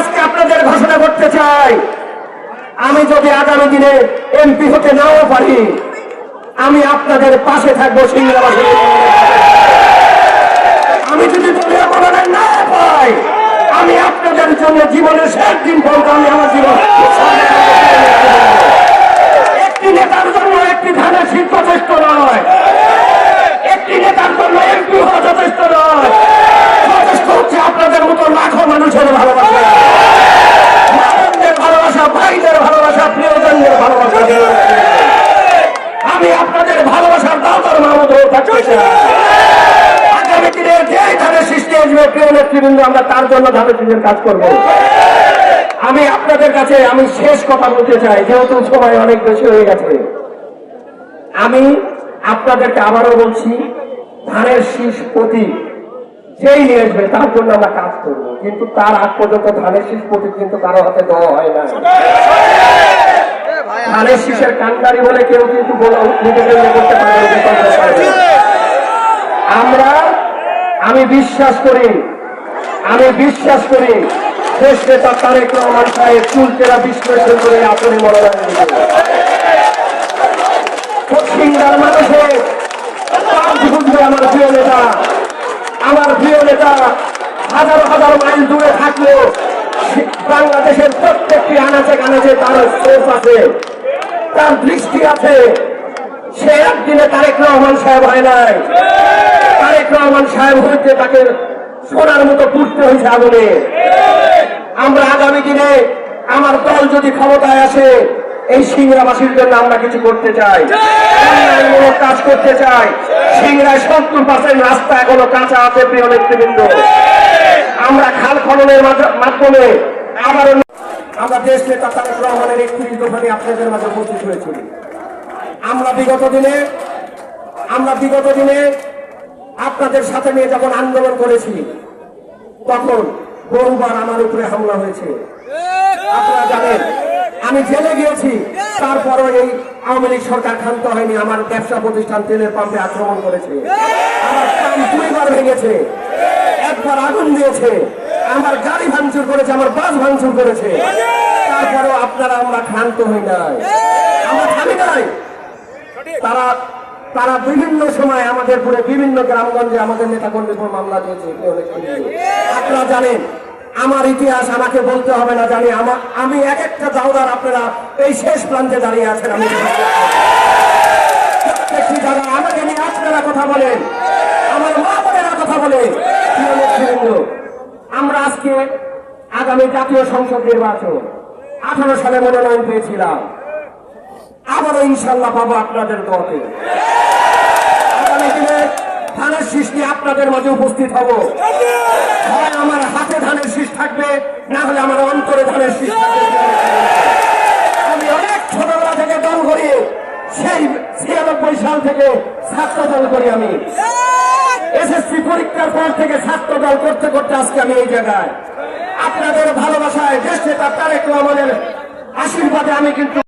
আজকে আপনাদের ঘোষণা করতে চাই, আমি যদি আগামী দিনে এমপি হতে নাও পারি, আমি আপনাদের পাশে থাকব সিংহাবাসী আমি যদি না পাই, আমি আপনাদের জন্য জীবনের শেষ দিন পর্যন্ত আমি আমার জীবন একটি নেতার জন্য একটি ধানের শীত যথেষ্ট নয় একটি নেতার জন্য এমপি হওয়া যথেষ্ট নয় যথেষ্ট হচ্ছে আপনাদের মতো লাখো মানুষের ভালোবাসা মানবদের ভালোবাসা ভাইদের ভালোবাসা প্রিয়জনদের ভালোবাসা আমি আপনাদের ভালোবাসার দাওতার মাহমুদ হয়ে থাকতে চাই আগামী দিনে যে ধানের সৃষ্টি আসবে প্রিয় নেতৃবৃন্দ আমরা তার জন্য কাজ করব। আমি আপনাদের কাছে, আমি শেষ কথা বলতে চাই, যেহেতু সময় অনেক বেশি হয়ে গেছে। আমি আপনাদেরকে আবারও বলছি, ধানের শীষ প্রতীক যেই নিয়ে আসবে তার জন্য আমরা কাজ করব। কিন্তু তার আগ পর্যন্ত ধানের শীষ প্রতীক কিন্তু কারও হাতে দেওয়া হয় না। ধানের শীষের কান্ডারি বলে কেউ কিন্তু ইয়ে। আমরা, আমি বিশ্বাস করি আমি বিশ্বাস করি, দেশ নেতা তারেক রহমান সাহেব চুলকেরা বিশ্লেষণ করে আপনি মনোনয়ন সিংহার মানুষের আমার প্রিয় নেতা, আমার প্রিয় নেতা, হাজার হাজার মাইল দূরে থাকলেও বাংলাদেশের প্রত্যেকটি আনাচে কানাচে তার চোখ আছে, তার দৃষ্টি আছে। সে একদিনে তারেক রহমান সাহেব হয় নাই। তারেক রহমান সাহেব হয়েছে তাকে সোনার মতো পুষতে হয়েছে আগুনে। আমরা আগামী দিনে আমার দল যদি ক্ষমতায় আসে, এই সিংড়াবাসীর জন্য আমরা কিছু করতে চাই। কাজ করতে চাই। সিংড়ায় সত্তর পার্সেন্ট রাস্তা এখনও কাঁচা আছে, প্রিয় নেতৃবৃন্দ। আমরা খাল খননের মাধ্য- মাধ্যমে আবারও আমরা দেশ নেতা তারেক রহমানের একত্রিশ দফানি আপনাদের মাঝে উপস্থিত হয়েছিল আমরা বিগত দিনে আমরা বিগত দিনে আপনাদের সাথে নিয়ে যখন আন্দোলন করেছি, তখন বহুবার আমার উপরে হামলা হয়েছে। আপনারা জানেন, আমি জেলে গিয়েছি, তারপরও এই আওয়ামী লীগ সরকার ক্ষান্ত হয়নি, আমার ব্যবসা প্রতিষ্ঠান তেলের পাম্পে আক্রমণ করেছে। আমার দুইবার ভেঙেছে, একবার আগুন দিয়েছে, আমার গাড়ি ভাঙচুর করেছে, আমার বাস ভাঙচুর করেছে। তারপরেও আপনারা আমরা ক্ষান্ত হই নাই। আমরা থামি নাই। তারা তারা বিভিন্ন সময় আমাদের উপরে বিভিন্ন গ্রামগঞ্জে আমাদের নেতা কর্মীর উপর মামলা দিয়েছে আপনারা জানেন, আমার ইতিহাস আমাকে বলতে হবে না, জানি আমি এক একটা দাওদার আপনারা এই শেষ প্রান্তে দাঁড়িয়ে আছেন, আমি আমাকে নিয়ে আপনারা কথা বলেন, আমার মা বোনেরা কথা বলেন আমরা আজকে আগামী জাতীয় সংসদ নির্বাচন, আঠারো সালে মনোনয়ন পেয়েছিলাম। আবারও ইনশাল্লাহ পাবো আপনাদের দলকে দিনে ধানের সৃষ্টি আপনাদের মাঝে উপস্থিত হব। হয় আমার হাতে ধানের শীষ থাকবে, না হলে আমার অন্তরে ধানের শীষ আমি অনেক ছোটবেলা থেকে দল করি, সেই ছিয়ানব্বই সাল থেকে ছাত্র দল করি আমি। এসএসসি পরীক্ষার পর থেকে ছাত্র দল করতে করতে আজকে আমি এই জায়গায়। আপনাদের ভালোবাসায় দেশ নেতা তারেক রহমানের আশীর্বাদে আমি কিন্তু